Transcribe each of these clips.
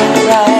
alright.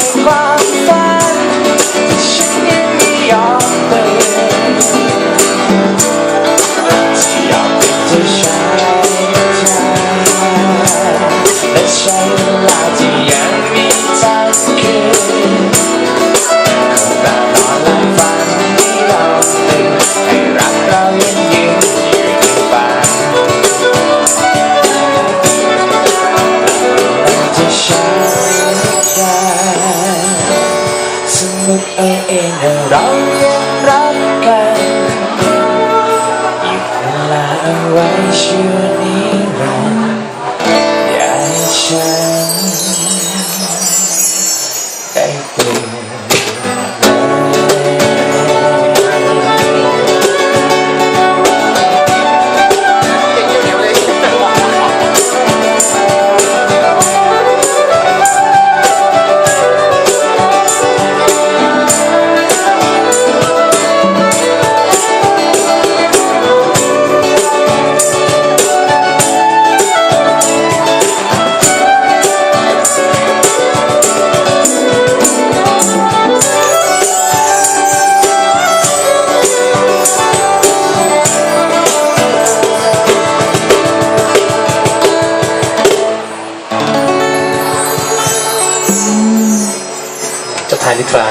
cry. นึกเอาเองเรายังรักกันหยุดเวลาเอาไว้ชื่อนิ่งอย่าให้ฉันได้เปลี่ยน การศึกษา